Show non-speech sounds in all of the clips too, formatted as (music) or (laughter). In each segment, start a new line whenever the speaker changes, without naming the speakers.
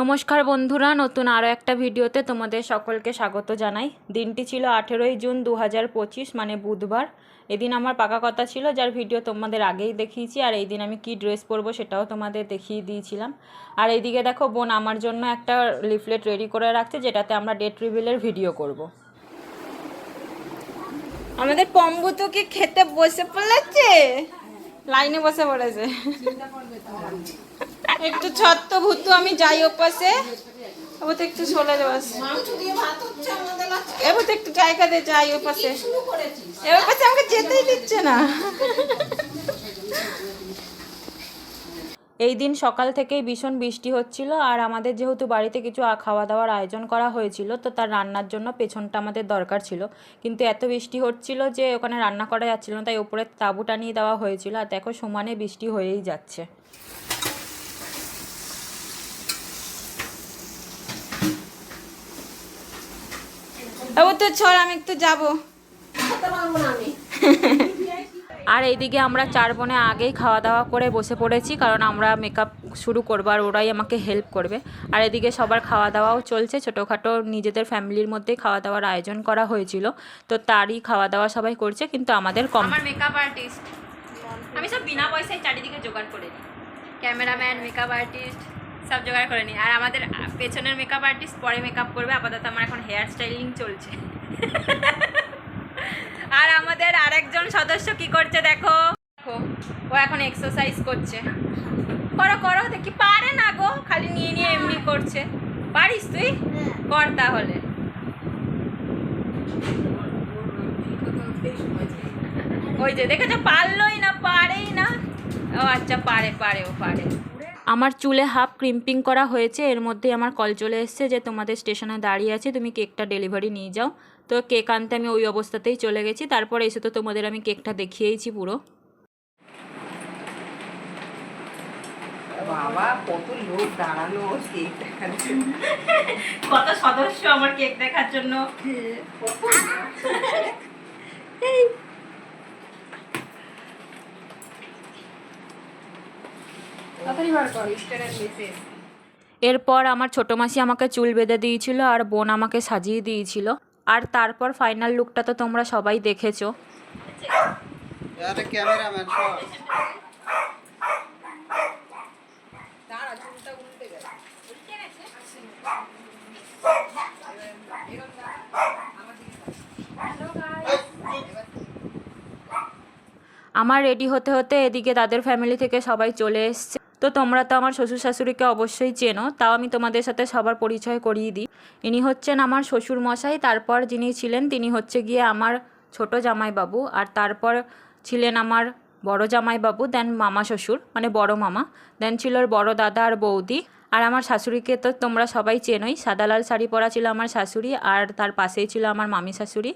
নমস্কার বন্ধুরা, নতুন আরও একটা ভিডিওতে তোমাদের সকলকে স্বাগত জানাই। দিনটি ছিল আঠেরোই জুন দু হাজার পঁচিশ মানে বুধবার। এদিন আমার পাকা কথা ছিল, যার ভিডিও তোমাদের আগেই দেখিয়েছি, আর এই দিন আমি কি ড্রেস পরবো সেটাও তোমাদের দেখিয়ে দিয়েছিলাম। আর এইদিকে দেখো, বোন আমার জন্য একটা লিফলেট রেডি করে রাখছে, যেটাতে আমরা ডেট রিভিলের ভিডিও করব। আমাদের পম্বু তো কি খেতে বসে পড়েছে? লাইনে বসে পড়েছে। একটু ছত্ত ভূতু আমি যাই ওপাশে। এবার তো একটু চলে যাস এবার একটু জায়গা যাই ওপাশে। এবার পাশে আমাকে যেতেই দিচ্ছে না। এই দিন সকাল থেকেই ভীষণ বৃষ্টি হচ্ছিল, আর আমাদের যেহেতু বাড়িতে কিছু খাওয়া দাওয়ার আয়োজন করা হয়েছিল, তো তার রান্নার জন্য পেছনটা আমাদের দরকার ছিল। কিন্তু এত বৃষ্টি হচ্ছিল যে ওখানে রান্না করা যাচ্ছিল না, তাই ওপরে তাঁবু টানিয়ে দেওয়া হয়েছিল। আর দেখো সমানে বৃষ্টি হয়েই যাচ্ছে। ও তো ছড় আমি একটু যাব। (laughs) আর এইদিকে আমরা চার বোনে আগেই খাওয়া দাওয়া করে বসে পড়েছি কারণ আমরা মেকআপ শুরু করব আর ওরাই আমাকে হেল্প করবে। আর এদিকে সবার খাওয়া দাওয়াও চলছে ছোটোখাটো নিজেদের ফ্যামিলির মধ্যে খাওয়া দাওয়ার আয়োজন করা হয়েছিল। তো তারই খাওয়া দাওয়া সবাই করছে কিন্তু আমাদের কম আমার মেকআপ আর্টিস্ট আমি সব বিনা পয়সায় চারিদিকে জোগাড় করে নিই ক্যামেরাম্যান মেকআপ আর্টিস্ট সব জোগাড় করে নিই আর আমাদের পেছনের মেকআপ আর্টিস্ট পরে মেকআপ করবে আপাতত আমার এখন হেয়ার স্টাইলিং চলছে। আর আমাদের আরেকজন সদস্য কি করছে দেখো। দেখো ও এখন এক্সারসাইজ করছে। করো করো দেখি পারে না গো খালি নিয়ে নিয়ে এমনি করছে। পারিস তুই? কর তাহলে। ওই যে দেখেছ? পারলোই না পারেই না। ও আচ্ছা পারে পারে ও পারে। আমার চুলে হাফ ক্রিম্পিং করা হয়েছে এর মধ্যে আমার কল চলে এসছে যে তোমাদের স্টেশনে দাঁড়িয়ে আছে তুমি কেকটা ডেলিভারি নিয়ে যাও। তো কেক আনতে আমি ওই অবস্থাতেই চলে গেছি তারপরে এসে তো তোমাদের আমি কেকটা দেখিয়েইছি পুরো।
বাবা কত লোক দাঁড়ানো কেক দেখার জন্য (laughs)
কত সদস্য আমার কেক দেখার জন্য। (laughs)
তাড়াতাড়ি বার কর স্ট্যাটাস মেসেজ
এরপর আমার ছোটো মাসি আমাকে চুল বেঁধে দিয়েছিল আর বোন আমাকে সাজিয়ে দিয়েছিল। আর তারপর ফাইনাল লুকটা তো তোমরা সবাই দেখেছ। আমার রেডি হতে হতে এদিকে তাদের ফ্যামিলি থেকে সবাই চলে এসছে। তো তোমরা তো আমার শ্বশুর শাশুড়িকে অবশ্যই চেনো, তাও আমি তোমাদের সাথে সবার পরিচয় করিয়ে দিই। ইনি হচ্ছেন আমার শ্বশুর মশাই তারপর যিনি ছিলেন তিনি হচ্ছে গিয়ে আমার ছোট জামাইবাবু, আর তারপর ছিলেন আমার বড় জামাইবাবু দেন মামা শ্বশুর মানে বড় মামা দেন ছিল বড় দাদা আর বৌদি। আর আমার শাশুড়িকে তো তোমরা সবাই চেনোই, সাদা লাল শাড়ি পরা ছিল আমার শাশুড়ি, আর তার পাশেই ছিল আমার মামি শাশুড়ি,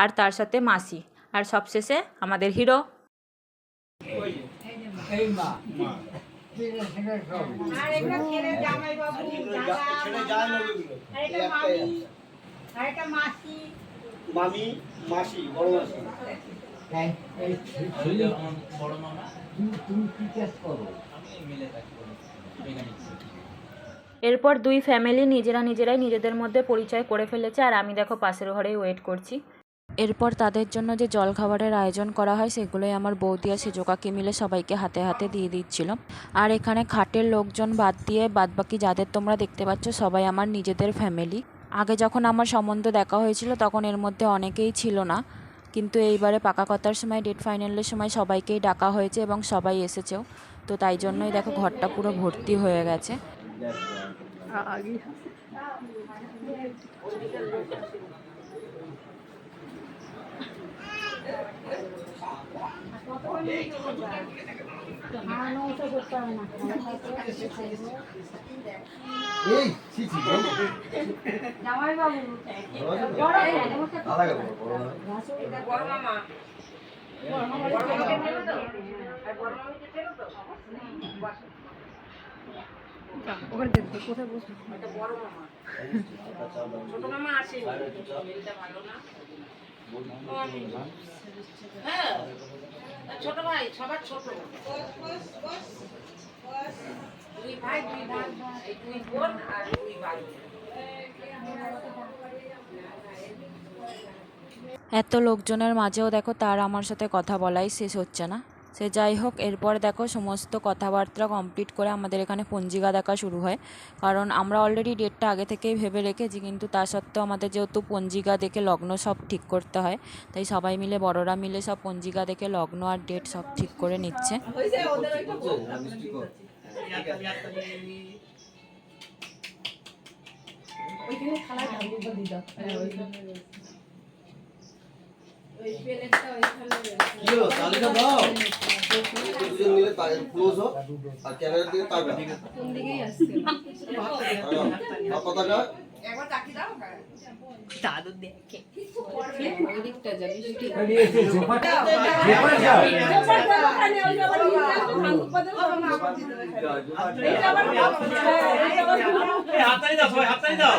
আর তার সাথে মাসি, আর সবশেষে আমাদের হিরো।
আর এগুলো ছেলে জামাই বাবু
ছেড়ে যায় না ওগুলো। এই একটাই আছে।
আর এটা মাসি
মামি মাসি বড় মাসি
এরপর দুই ফ্যামিলি নিজেরা নিজেরাই নিজেদের মধ্যে পরিচয় করে ফেলেছে আর আমি দেখো পাশের ঘরেই ওয়েট করছি এরপর তাদের জন্য যে জলখাবারের আয়োজন করা হয়, সেগুলোই আমার বৌদি আর সেজোকাকে মিলে সবাইকে হাতে হাতে দিয়ে দিচ্ছিল। আর এখানে খাটের লোকজন বাদ দিয়ে বাদবাকি যাদের তোমরা দেখতে পাচ্ছ, সবাই আমার নিজেদের ফ্যামিলি। আগে যখন আমার সম্বন্ধ দেখা হয়েছিল, তখন এর মধ্যে অনেকেই ছিল না। কিন্তু এইবারে পাকা কথার সময়, ডেট ফাইনালের সময় সবাইকেই ডাকা হয়েছে এবং সবাই এসেছেও। তো তাই জন্যই দেখো, ঘরটা পুরো ভর্তি হয়ে গেছে।
এই ছি ছি।
জামাই বাবু
ভালো লাগে বলো, বড় মামা।
বড় মামা বড় মামাকে চেনো তো? আর বড় মামিকে চেনো বড় মামা। ছোট মামা আসেনি। ভালো না। হ্যাঁ।
এত লোকজনের মাঝেও দেখো তার আমার সাথে কথা বলাই শেষ হচ্ছে না। সে যাই হোক এরপর দেখো সমস্ত কথাবার্তা কমপ্লিট করে আমাদের এখানে পঞ্জিকা দেখা শুরু হয় কারণ আমরা অলরেডি ডেটটা আগে থেকেই ভেবে রেখেছি কিন্তু তা সত্ত্বেও আমাদের যেহেতু পঞ্জিকা দেখে লগ্ন সব ঠিক করতে হয় তাই সবাই মিলে বড়রা মিলে সব পঞ্জিকা দেখে লগ্ন আর ডেট সব ঠিক করে নিচ্ছে
বুঝছে? হ্যাঁ, মিষ্টি কর। কি হলো? তালিকা দাও। দুজন মিলে তা- close হও, আর ক্যামেরার দিকে তাকাও। তাকাও। আর পতাকা?
হাততালি দাও।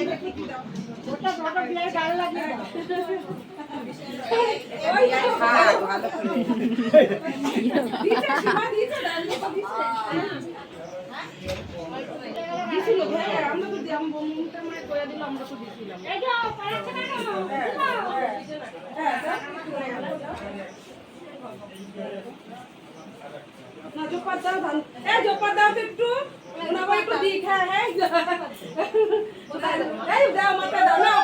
দাও,
কি দাও। ওটা বড় বিয়ে গায়ে দাও। তো, দিছে, সীমা দিছে, ডাল দিছে, দিছে। দিছিল, হ্যাঁ, আমরা তো দিই, আমার মানে করে দিল, আমরা তো দিছিলাম। হ্যাঁ, হ্যাঁ, দাও। না, জোপার দাও, ধান। এই, জোপার দাও তো একটু। ওনাকে একটু দিক, হ্যাঁ, হ্যাঁ। এই, দাও, মাথায় দাও,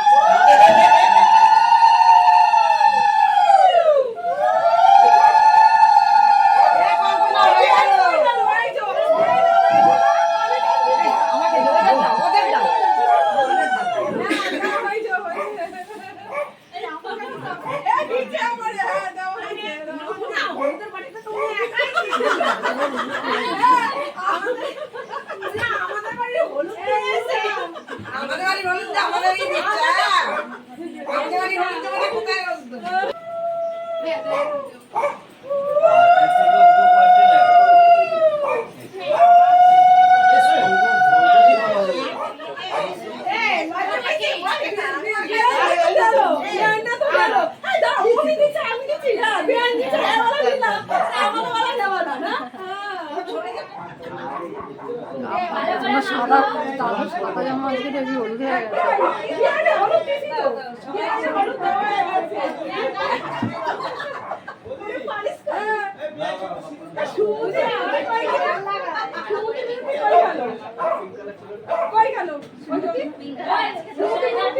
কই গেল
করলে কি বলতো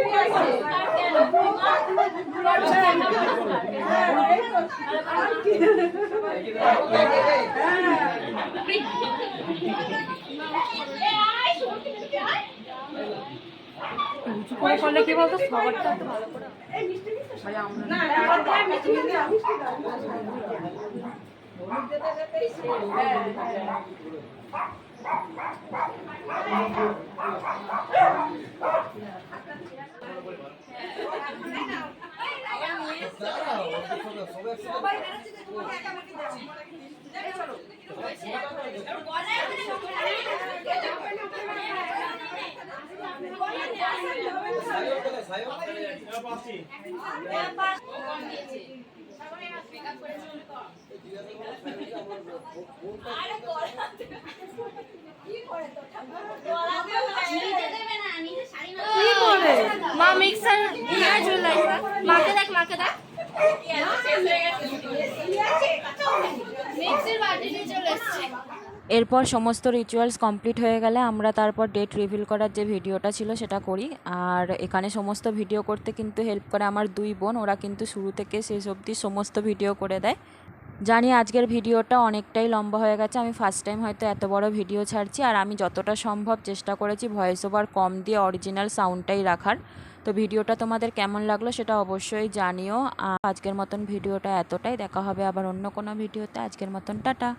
সবারটা
একবার দিয়ে মিষ্টি দিয়ে মিষ্টি দাও
দাঁড়াও, সবাই
মা মিক্সার নিয়ে চলে মাকে দেখ মাকে দেখ। মিক্সির বাটি নিয়ে চলে এসছে।
এরপর সমস্ত রিচুয়ালস কমপ্লিট হয়ে গেলে আমরা তারপর ডেট রিভিল করার যে ভিডিওটা ছিল সেটা করি। আর এখানে সমস্ত ভিডিও করতে কিন্তু হেল্প করে আমার দুই বোন, ওরা কিন্তু শুরু থেকে শেষ অবধি সমস্ত ভিডিও করে দেয়। জানি আজকের ভিডিওটা অনেকটাই লম্বা হয়ে গেছে, আমি ফার্স্ট টাইম হয়তো এত বড় ভিডিও ছাড়ছি আর আমি যতটা সম্ভব চেষ্টা করেছি ভয়েস ওভার কম দিয়ে অরিজিনাল সাউন্ডটাই রাখার। তো ভিডিওটা তোমাদের কেমন লাগল সেটা অবশ্যই জানিও। আজকের মতন ভিডিওটা এতটাই, দেখা হবে আবার অন্য কোনো ভিডিওতে। আজকের মতন টাটা।